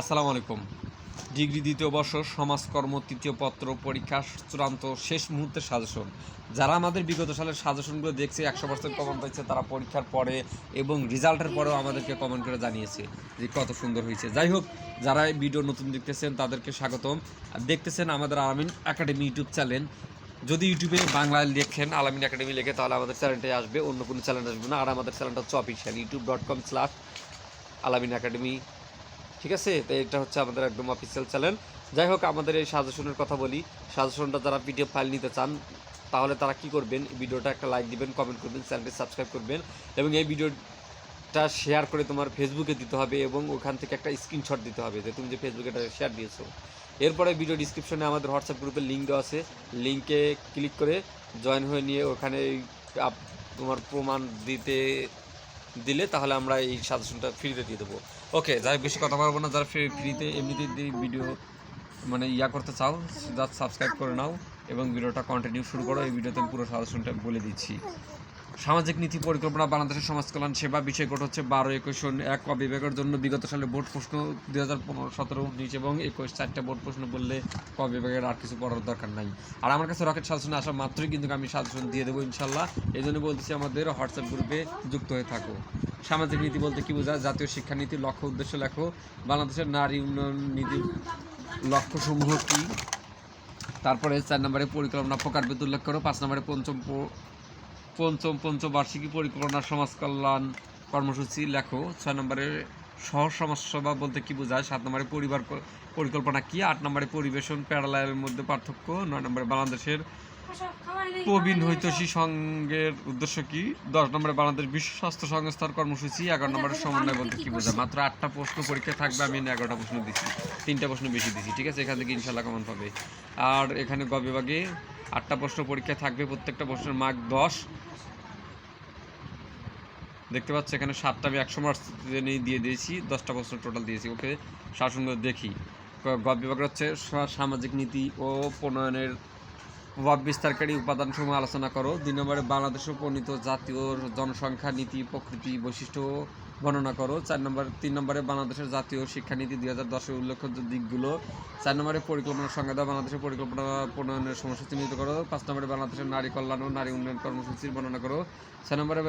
আসসালামু আলাইকুম। ডিগ্রি দ্বিতীয় বর্ষ, সমাজকর্ম তৃতীয় পত্র পরীক্ষা চূড়ান্ত শেষ মুহূর্তের সাজেশন যারা আমাদের বিগত সালের সাজেশনগুলো দেখছে, একশো পার্সেন্ট কমেন্ট পাইছে তারা পরীক্ষার পরে এবং রেজাল্টের পরেও আমাদেরকে কমেন্ট করে জানিয়েছে যে কত সুন্দর হয়েছে। যাই হোক, যারা এই ভিডিও নতুন দেখতেছেন, তাদেরকে স্বাগতম। আর দেখতেছেন আমাদের আলামিন একাডেমি ইউটিউব চ্যানেল। যদি ইউটিউবে বাংলায় লেখেন, আলামিন একাডেমি লেখে, তাহলে আমাদের চ্যানেলটাই আসবে, অন্য কোনো চ্যানেল আসবে না। আর আমাদের চ্যানেলটা হচ্ছে official YouTube dot com slash Alamin academy ঠিক আছে? তো এটা হচ্ছে আমাদের একদম অফিসিয়াল চ্যানেল যাই হোক, আমাদের এই সাজেশনের কথা বলি। সাজেশনটা যারা পিডিএফ ফাইল নিতে চান, তাহলে তারা কি করবেন? ভিডিওটা একটা লাইক দিবেন কমেন্ট করবেন চ্যানেলটি সাবস্ক্রাইব করবেন এবং এই ভিডিওটা শেয়ার করে তোমার ফেসবুকে দিতে হবে এবং ওখান থেকে একটা স্ক্রিনশট দিতে হবে যে তুমি যে ফেসবুকে এটা শেয়ার দিয়েছ। এরপরে ভিডিও ডিসক্রিপশনে আমাদের হোয়াটসঅ্যাপ গ্রুপের লিঙ্ক দেওয়া আছে। লিঙ্কে ক্লিক করে জয়েন হয়ে নিয়ে ওখানে তোমার প্রমাণ দিতে দিলে তাহলে আমরা এই সাজেশনটা ফ্রিতে দিয়ে দেবো। ওকে যাই বেশি কথা বলব না, যারা ফ্রি ফ্রিতে এমনিতে ভিডিও মানে ইয়া করতে চাও যা সাবস্ক্রাইব করে নাও এবং ভিডিওটা কন্টিনিউ শুরু করো। এই ভিডিওতে আমি পুরো সাজেশনটা বলে দিচ্ছি। সামাজিক নীতি পরিকল্পনা, বাংলাদেশের সমাজ কল্যাণ, সেবা বিষয় কোড হচ্ছে বারো, একুশ এক বিভাগের জন্য বিগত সালে বোর্ড প্রশ্ন দুই হাজার পনেরো, সতেরো, উনিশ এবং একুশ চারটা বোর্ড প্রশ্ন বললে ক বিভাগের আর কিছু পড়ার দরকার নাই। আর আমার কাছে রকেট সাজেশন আসা মাত্রই কিন্তু আমি সাজেশন দিয়ে দেবো ইনশাল্লাহ। এই জন্য বলতেছি আমাদের হোয়াটসঅ্যাপ গ্রুপে যুক্ত হয়ে থাকো। সামাজিক নীতি বলতে কি বোঝায়? জাতীয় শিক্ষানীতি, লক্ষ্য, উদ্দেশ্য লেখো। বাংলাদেশের নারী উন্নয়ন নীতির লক্ষ্যসমূহ কী? তারপরে চার নম্বরে পরিকল্পনা প্রকারভেদ উল্লেখ করো। পাঁচ নম্বরে পঞ্চম পঞ্চম পঞ্চবার্ষিকী পরিকল্পনা সমাজ কল্যাণ কর্মসূচি, লেখো, ছয় নম্বরে সহ সমাজসেবা বলতে কি বোঝায়? সাত নম্বরে পরিবার পরিকল্পনা কি? আট নম্বরে পরিবেশন প্যারালায়ের মধ্যে পার্থক্য, নয় নম্বরে বাংলাদেশের প্রবীণ হৈতসী সংঘের উদ্দেশ্য কি? দশ নম্বরে বাংলাদেশ বিশ্ব স্বাস্থ্য সংস্থার কর্মসূচি, এগারো নম্বরে সমন্বয় বলতে কি বোঝায়? মাত্র আটটা প্রশ্ন পরীক্ষা থাকবে, আমি এগারোটা প্রশ্ন দিচ্ছি। তিনটা প্রশ্ন বেশি দিচ্ছি, ঠিক আছে? এখান থেকে ইনশাল্লাহ কমন পাবে। আর এখানে গ বিভাগে আটটা প্রশ্ন পরীক্ষা থাকবে, প্রত্যেকটা প্রশ্নের মার্ক দশ। দেখতে পাচ্ছ এখানে সাতটা আমি একশো মার্কস দিয়ে দিয়েছি, দশটা প্রশ্ন টোটাল দিয়েছি। ওকে শাসনগুলো দেখি। গ- গ বিভাগের হচ্ছে সামাজিক নীতি ও প্রণয়নের প্রভাব বিস্তারকারী উপাদানসমূহ আলোচনা করো। দুই নম্বরে বাংলাদেশে প্রণীত জাতীয় জনসংখ্যা নীতি, প্রকৃতি বৈশিষ্ট্য বর্ণনা করো। চার নম্বর, তিন নম্বরে বাংলাদেশের জাতীয় শিক্ষানীতি দুই হাজার দশের উল্লেখিত দিকগুলো। চার নম্বরে পরিকল্পনা সংজ্ঞা দাও, বাংলাদেশের পরিকল্পনা প্রণয়নের সমস্যা চিহ্নিত করো। পাঁচ নম্বরে বাংলাদেশের নারী কল্যাণ ও নারী উন্নয়ন কর্মসূচির বর্ণনা করো। ছয় নম্বরে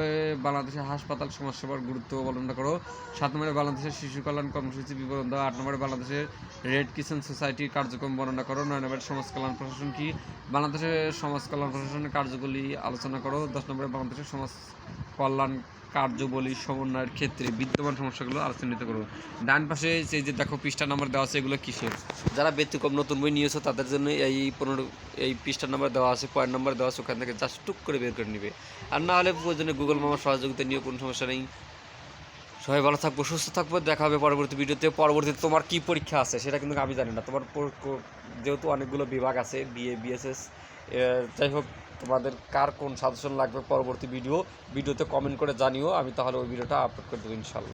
বাংলাদেশের হাসপাতাল সমাজসেবার গুরুত্ব বর্ণনা করো। সাত নম্বরে বাংলাদেশের শিশু কল্যাণ কর্মসূচি বিবরণ দাও। আট নম্বরে বাংলাদেশের রেড কিচেন সোসাইটির কার্যক্রম বর্ণনা করো। নয় নম্বরে সমাজ কল্যাণ প্রশাসন কি? বাংলাদেশের সমাজ কল্যাণ প্রশাসনের কার্যগুলি আলোচনা করো। দশ নম্বরে বাংলাদেশের সমাজ কল্যাণ কার্যবলী সমন্বয়ের ক্ষেত্রে বিদ্যমান সমস্যাগুলো আলোচনিত করো ডান পাশে এই যে দেখো পৃষ্ঠা নাম্বার দেওয়া আছে, এগুলো কিসের? যারা ব্যতিক্রম নতুন বই নিয়েছো, তাদের জন্য এই পনেরো এই পৃষ্ঠা নাম্বার দেওয়া আছে, পয়েন্ট নাম্বার দেওয়া আছে, ওখান থেকে জাস্ট টুক করে বের করে নিবে। আর না হলে প্রয়োজনে গুগল মামার সহযোগিতা নিয়ে কোনো সমস্যা নেই। সবাই ভালো থাকব, সুস্থ থাকব, দেখা হবে পরবর্তী ভিডিওতে। পরবর্তীতে তোমার কি পরীক্ষা আছে সেটা কিন্তু আমি জানি না। তোমার যেহেতু অনেকগুলো বিভাগ আছে বিএ বিএসএস যাই হোক তোমাদের কার কোন সাজেশন লাগবে পরবর্তী ভিডিও ভিডিওতে কমেন্ট করে জানিও, আমি তাহলে ওই ভিডিওটা আপলোড করে দেবো ইনশাল্লাহ